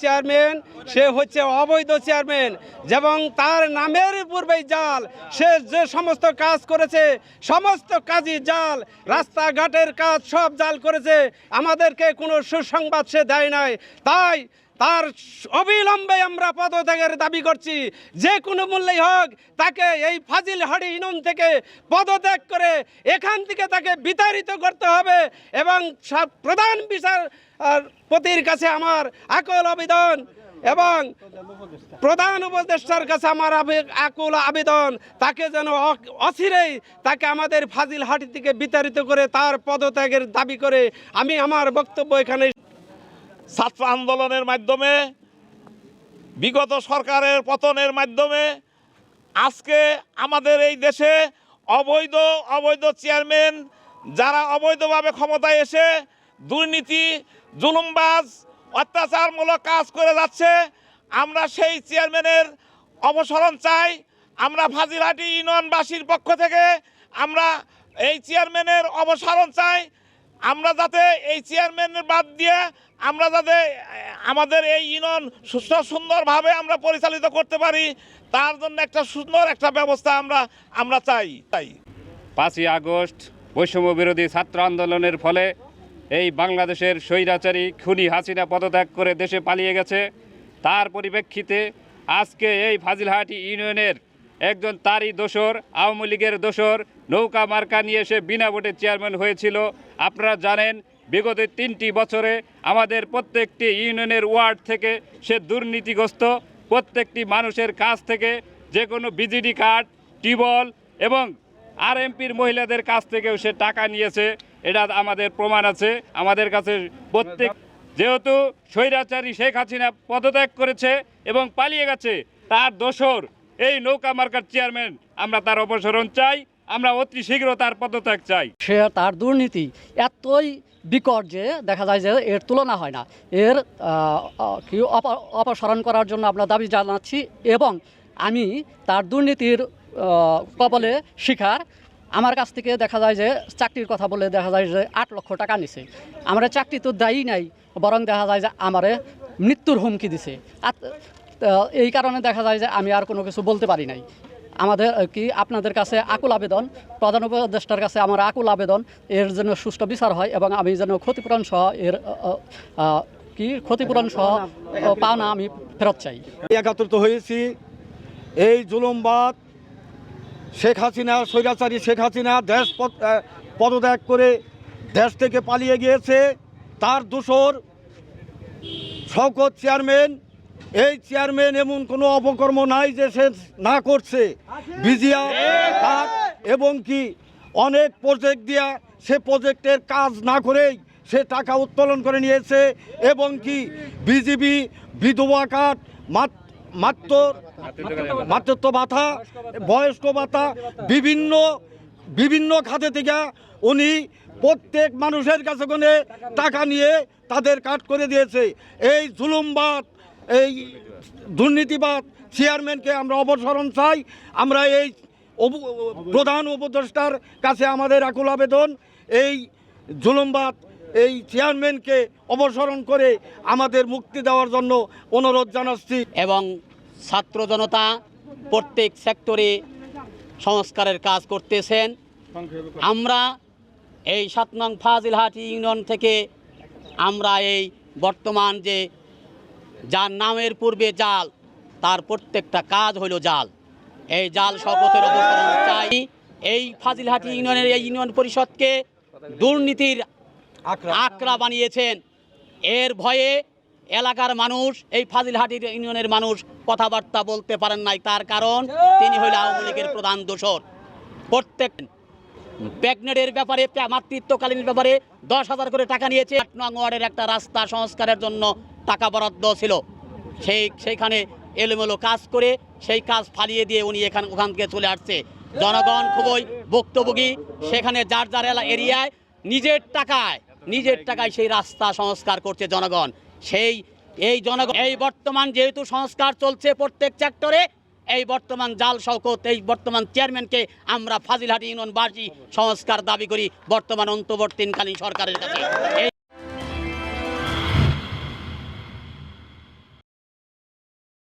Chairman, সে হচ্ছে অবৈধ chairman এবং তার নামের পূর্বেই জাল। সে যে সমস্ত কাজ করেছে, সমস্ত কাজই জাল। রাস্তাঘাটের কাজ সব জাল করেছে। আমাদেরকে কোনো সুসংবাদ সে দেয় নাই। তাই তার অবিলম্বে আমরা পদত্যাগের দাবি করছি। যে কোনো মূল্যেই হোক, তাকে এই ফাজিল হাড়ি ইউনিয়ন থেকে পদত্যাগ করে এখান থেকে তাকে বিতাড়িত করতে হবে এবং সব- প্রধান বিচার পতির কাছে আমার আকল আবেদন এবং প্রধান উপদেষ্টার কাছে আমার আকুল আবেদন। তাকে যেন অচিরেই তাকে আমাদের ফাজিল হাটি থেকে বিতাড়িত করে তার পদত্যাগের দাবি করে আমি আমার বক্তব্য এখানে ছাত্র আন্দোলনের মাধ্যমে, বিগত সরকারের পতনের মাধ্যমে, আজকে আমাদের এই দেশে অবৈধ অবৈধ চেয়ারম্যান যারা অবৈধভাবে ক্ষমতায় এসে দুর্নীতি, জুলুমবাজ, অত্যাচারমূলক কাজ করে যাচ্ছে, আমরা সেই চেয়ারম্যানের অবসরণ চাই। আমরা ফাজিলহাটি ইউনিয়নবাসীর পক্ষ থেকে আমরা এই চেয়ারম্যানের অবসরণ চাই। আমরা যাতে এই চেয়ারম্যানের বাদ দিয়ে আমরা যাতে আমাদের এই ইউনিয়ন সুস্থ সুন্দরভাবে আমরা পরিচালিত করতে পারি, তার জন্য একটা সুন্দর একটা ব্যবস্থা আমরা আমরা চাই। তাই। পাঁচই আগস্ট বৈষম্য বিরোধী ছাত্র আন্দোলনের ফলে এই বাংলাদেশের স্বৈরাচারী খুনি হাসিনা পদত্যাগ করে দেশে পালিয়ে গেছে। তার পরিপ্রেক্ষিতে আজকে এই ফাজিলহাটি ইউনিয়নের একজন তারই দোসর আওয়ামী লীগের দোসর নৌকা মার্কা নিয়ে সে বিনা ভোটে চেয়ারম্যান হয়েছিল। আপনারা জানেন, বিগত তিনটি বছরে আমাদের প্রত্যেকটি ইউনিয়নের ওয়ার্ড থেকে সে দুর্নীতিগ্রস্ত। প্রত্যেকটি মানুষের কাছ থেকে যে কোনো বিজিডি কার্ড টিবল এবং আর এমপির মহিলাদের কাছ থেকেও সে টাকা নিয়েছে। এটা আমাদের প্রমাণ আছে। আমাদের কাছে প্রত্যেক যেহেতু স্বৈরাচারী শেখ হাসিনা পদত্যাগ করেছে এবং পালিয়ে গেছে, তার দোসর এই নৌকা মার্কার চেয়ারম্যান, আমরা তার অপসারণ চাই, আমরা অতি শীঘ্র তার পদত্যাগ চাই। সে তার দুর্নীতি এতই বিকট যে দেখা যায় যে এর তুলনা হয় না। এর কি অপ- অপসারণ করার জন্য আমরা দাবি জানাচ্ছি এবং আমি তার দুর্নীতির কবলে শিকার। আমার কাছ থেকে দেখা যায় যে চাকরির কথা বলে দেখা যায় যে আট লক্ষ টাকা নিছে। আমার চাকরি তো দায়ী নাই, বরং দেখা যায় যে আমারে মৃত্যুর হুমকি দিছে। এই কারণে দেখা যায় যে আমি আর কোনো কিছু বলতে পারি নাই। আমাদের কি আপনাদের কাছে আকুল আবেদন, প্রধান উপদেষ্টার কাছে আমার আকুল আবেদন, এর জন্য সুষ্ঠু বিচার হয় এবং আমি যেন ক্ষতিপূরণ সহ এর কি ক্ষতিপূরণ সহ পাওনা আমি ফেরত চাই। একাত্রিত হয়েছি। এই জুলুমবাদ শেখ হাসিনা, স্বৈরাচারী শেখ হাসিনা দেশ পদ- পদত্যাগ করে দেশ থেকে পালিয়ে গিয়েছে। তার দোসর শওকত চেয়ারম্যান এই চেয়ারম্যান এমন কোনো অপকর্ম নাই যে সে না করছে। বিজিয়া এবং কি অনেক প্রজেক্ট দিয়া সে প্রজেক্টের কাজ না করেই সে টাকা উত্তোলন করে নিয়েছে এবং কি বিজিবি বিধবা কার্ড মাত- মাত্র মাতৃত্ব ভাতা বয়স্ক ভাতা বিভিন্ন বিভিন্ন খাতে থেকে উনি প্রত্যেক মানুষের কাছে কোনে টাকা নিয়ে তাদের কাট করে দিয়েছে। এই জুলুমবাদ এই দুর্নীতিবাদ চেয়ারম্যানকে আমরা অপসারণ চাই। আমরা এই প্রধান উপদেষ্টার কাছে আমাদের আকুল আবেদন, এই জুলুমবাদ, এই চেয়ারম্যানকে অপসারণ করে আমাদের মুক্তি দেওয়ার জন্য অনুরোধ জানাচ্ছি। এবং ছাত্র জনতা প্রত্যেক সেক্টরে সংস্কারের কাজ করতেছেন। আমরা এই সাত নং ফাজিলহাটি ইউনিয়ন থেকে আমরা এই বর্তমান যে যার নামের পূর্বে জাল তার প্রত্যেকটা কাজ হলো জাল। এই জাল শপথের অবসরণ চাই। এই ফাজিলহাটি ইউনিয়নের এই ইউনিয়ন পরিষদকে দুর্নীতির আকরা বানিয়েছেন। এর ভয়ে এলাকার মানুষ এই ফাজিলহাটির ইউনিয়নের মানুষ কথাবার্তা বলতে পারেন নাই। তার কারণ তিনি হইল আওয়ামী লীগের প্রধান দোষর। প্রত্যেক প্রেগনেটের ব্যাপারে মাতৃত্বকালীন ব্যাপারে দশ হাজার করে টাকা নিয়েছে। আট নং ওয়ার্ডের একটা রাস্তা সংস্কারের জন্য টাকা বরাদ্দ ছিল। সেই, সেইখানে এলোমেলো কাজ করে সেই কাজ ফালিয়ে দিয়ে উনি এখান, ওখান থেকে চলে আসছে। জনগণ খুবই ভুক্তভোগী। সেখানে যার যার এরিয়ায় নিজের টাকায় নিজের টাকায় সেই রাস্তা সংস্কার করছে জনগণ। সেই, এই জনগণ, এই বর্তমান যেহেতু সংস্কার চলছে প্রত্যেক সেক্টরে এই বর্তমান জাল শওকত, এই বর্তমান চেয়ারম্যানকে আমরা ফাজিলহাটি ইউনিয়নবাসী সংস্কার দাবি করি বর্তমান অন্তর্বর্তীকালীন সরকারের কাছে।